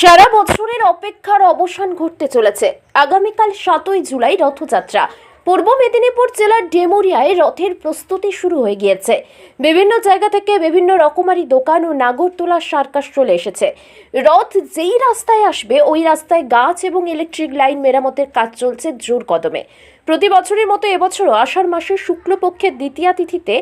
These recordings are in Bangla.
সারা বছরের অপেক্ষার অবসান ঘটতে চলেছে। আগামীকাল সাতই জুলাই রথযাত্রা। পূর্ব মেদিনীপুর জেলার ডেমুরিয়ায় রথের প্রস্তুতি শুরু হয়ে গিয়েছে। বিভিন্ন জায়গা থেকে বিভিন্ন রকমারি দোকান ও নাগরদোলা সার্কাস চলে এসেছে। রথ যেই রাস্তায় আসবে, ওই রাস্তায় গাছ এবং ইলেকট্রিক লাইন মেরামতের কাজ চলছে জোর কদমে। প্রতি বছরের মতো এবছরও আষাঢ় মাসের শুক্লপক্ষের দ্বিতীয়া তিথিতে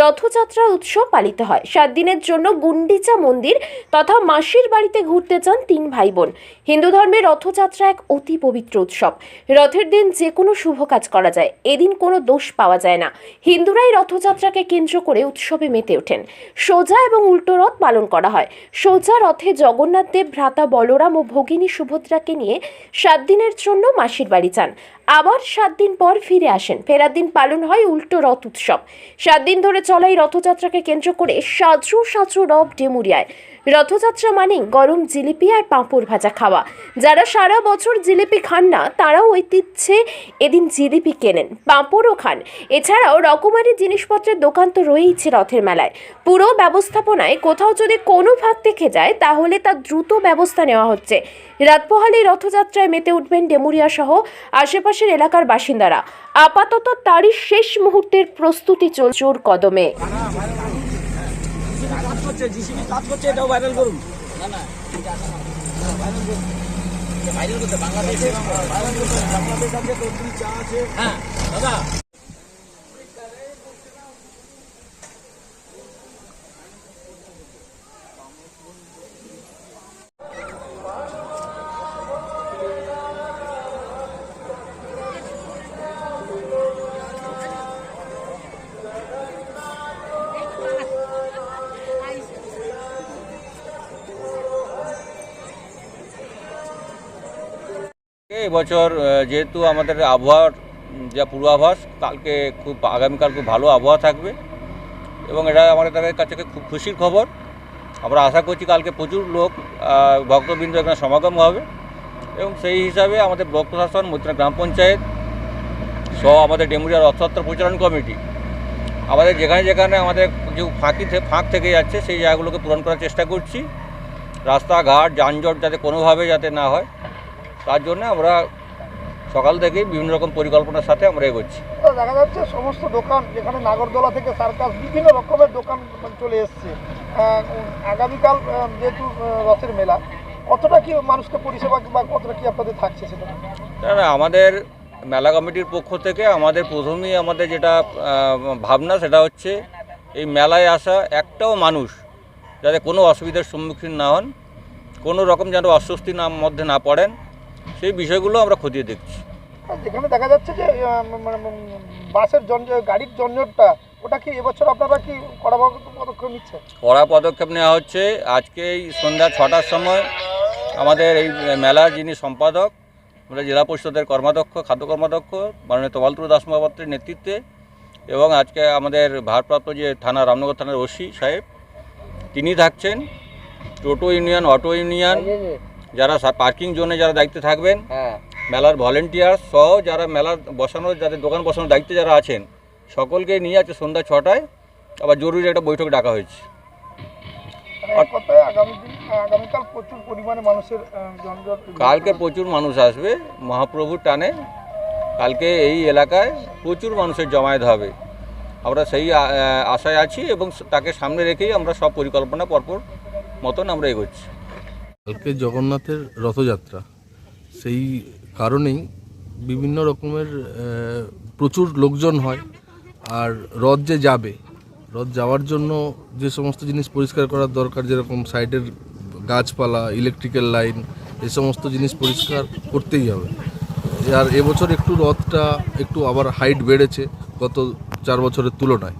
রথযাত্রা উৎসব পালিত হয়। সাত দিনের জন্য গুন্ডিচা মন্দির তথা মাসির বাড়িতে ঘুরতে যান তিন ভাই বোন হিন্দু ধর্মে রথযাত্রা এক অতি পবিত্র উৎসব। রথের দিন যে কোনো শুভ কাজ করা যায়। এদিন কোনো দোষ পাওয়া যায় না। হিন্দুরাই রথযাত্রাকে কেন্দ্র করে উৎসবে মেতে ওঠেন। সোজা এবং উল্টো রথ পালন করা হয়। সোজা রথে জগন্নাথ দেব, ভ্রাতা বলরাম ও ভগিনী সুভদ্রাকে নিয়ে সাত দিনের জন্য মাসির বাড়ি যান। আবার সাত দিন পর ফিরে আসেন। ফেরার দিন পালন হয় উল্টো রথ উৎসব। সাত দিন ধরে চলা এই রথযাত্রাকে কেন্দ্র করে সাজু সাজু রব ডেমুরিয়ায়। রথযাত্রা মানেই গরম জিলিপি আর পাঁপড় ভাজা খাওয়া। যারা সারা বছর জিলিপি খান না, তারাও ঐতিহ্যে এদিন জিলিপি কেনেন, পাঁপড়ও খান। এছাড়াও রকমারি জিনিসপত্রের দোকান তো রয়েইছে রথের মেলায়। পুরো ব্যবস্থাপনায় কোথাও যদি কোনো ভাগ থেকে যায়, তাহলে তার দ্রুত ব্যবস্থা নেওয়া হচ্ছে। রাত পোহালে রথযাত্রায় মেতে উঠবেন ডেমুরিয়া সহ আশেপাশের এলাকার বাসিন্দারা। আপাতত তারই শেষ মুহূর্তের প্রস্তুতি জোর কদমে। করছে জিসিবি কাজ করছে এটাও ভাইরাল করুন। না না ভাইরাল করতে বাংলাদেশে বাংলাদেশ আছে চা আছে। হ্যাঁ দাদা। এবছর যেহেতু আমাদের আবহাওয়ার যা পূর্বাভাস, কালকে খুব আগামীকাল খুব ভালো আবহাওয়া থাকবে এবং এটা আমাদের তাদের কাছে খুব খুশির খবর। আমরা আশা করছি কালকে প্রচুর লোক ভক্তবৃন্দ এখানে সমাগম হবে এবং সেই হিসাবে আমাদের ব্লক প্রশাসন মৈত্রী গ্রাম পঞ্চায়েত সহ আমাদের ডেমুরিয়া রথযাত্রা পরিচালন কমিটি, আমাদের যেখানে যেখানে আমাদের যে ফাঁকি ফাঁক থেকে যাচ্ছে, সেই জায়গাগুলোকে পূরণ করার চেষ্টা করছি। রাস্তাঘাট, যানজট যাতে কোনোভাবে যাতে না হয়। তার জন্য আমরা সকাল থেকেই বিভিন্ন রকম পরিকল্পনার সাথে আমরা এগোচ্ছি। দেখা যাচ্ছে সমস্ত দোকান যেখানে নাগরদোলা থেকে সার্কাস বিভিন্ন রকমের দোকান চলে এসছে। আগামীকাল যেহেতু রথের মেলা কতটা কি মানুষকে পরিষেবা বা কতটা কি আপনাদের থাকছে সেটা? না না আমাদের মেলা কমিটির পক্ষ থেকে আমাদের প্রথমেই আমাদের যেটা ভাবনা সেটা হচ্ছে এই মেলায় আসা একটাও মানুষ যাতে কোনো অসুবিধার সম্মুখীন না হন কোনো রকম যেন অস্বস্তি না মধ্যে না পড়েন সেই বিষয়গুলো আমরা খতিয়ে দেখছি। আর যেখানে দেখা যাচ্ছে যে মানে বাসের গাড়ির জঞ্জটটা ওটা কি এবছর আপনারা কি কড়া পদক্ষেপ নিচ্ছে? কড়া পদক্ষেপ নেওয়া হচ্ছে। আজকে এই সন্ধ্যা ছটার সময় আমাদের এই মেলার যিনি সম্পাদক আমাদের জেলা পরিষদের কর্মাধ্যক্ষ খাদ্য কর্মাধ্যক্ষ মাননীয় তবালতুর দাস মহাপাত্রের নেতৃত্বে এবং আজকে আমাদের ভারপ্রাপ্ত যে থানা রামনগর থানার ওসি সাহেব তিনি থাকছেন। টোটো ইউনিয়ন অটো ইউনিয়ন যারা পার্কিং জোনে যারা দায়িত্বে থাকবেন মেলার ভলেন্টিয়ার সহ যারা মেলার বসানোর যাদের দোকান বসানোর দায়িত্বে যারা আছেন সকলকে নিয়ে আছে সন্ধ্যা ছটায় আবার জরুরি একটা বৈঠক ডাকা হয়েছে। মানে কালকে প্রচুর মানুষ আসবে মহাপ্রভুর টানে। কালকে এই এলাকায় প্রচুর মানুষের জমায়েত হবে। আমরা সেই আশায় আছি এবং তাকে সামনে রেখেই আমরা সব পরিকল্পনা পরপর মতন আমরা এগোচ্ছি। কালকে জগন্নাথের রথযাত্রা। সেই কারণেই বিভিন্ন রকমের প্রচুর লোকজন হয় আর রথ যে যাবে, রথ যাওয়ার জন্য যে সমস্ত জিনিস পরিষ্কার করার দরকার, যেরকম সাইডের গাছপালা ইলেকট্রিক্যাল লাইন এই সমস্ত জিনিস পরিষ্কার করতেই হবে। আর এবছর একটু রথটা একটু আবার হাইট বেড়েছে, গত চার বছরের তুলনায়।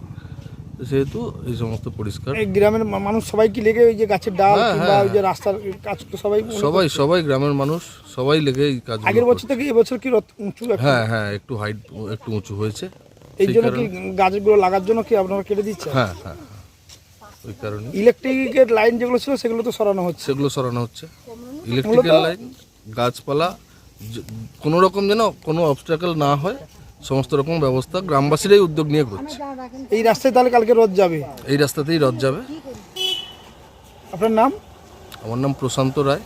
সেহেতু এই সমস্ত পরিষ্কার। এই গ্রামের মা- মানুষ সবাই কি লেগে ওই যে গাছের ডাল হ্যাঁ, কিংবা হ্যাঁ, ওই যে রাস্তার কাজ তো সবাই সবাই সবাই গ্রামের মানুষ সবাই লেগে এই কাজ আগের বছর থেকে এবছর কি উঁচু? হ্যাঁ হ্যাঁ একটু হাইট একটু উঁচু হয়েছে। এই সেই জন্য কি কারণে- গাছগুলো লাগার জন্য কি আপনারা কেটে দিচ্ছে হ্যাঁ হ্যাঁ ওই কারণে। ইলেকট্রিকের লাইন যেগুলো ছিল সেগুলো তো সরানো হচ্ছে। সেগুলো সরানো হচ্ছে। ইলেকট্রিক্যাল লাইন গাছপালা কোনো রকম যেন কোনো অবস্ট্রাকল না হয় সমস্ত রকম ব্যবস্থা গ্রামবাসীরাই উদ্যোগ নিয়ে করছে। এই রাস্তায় তাহলে কালকে রথ যাবে? এই রাস্তাতেই রথ যাবে। আপনার নাম? আমার নাম প্রশান্ত রায়।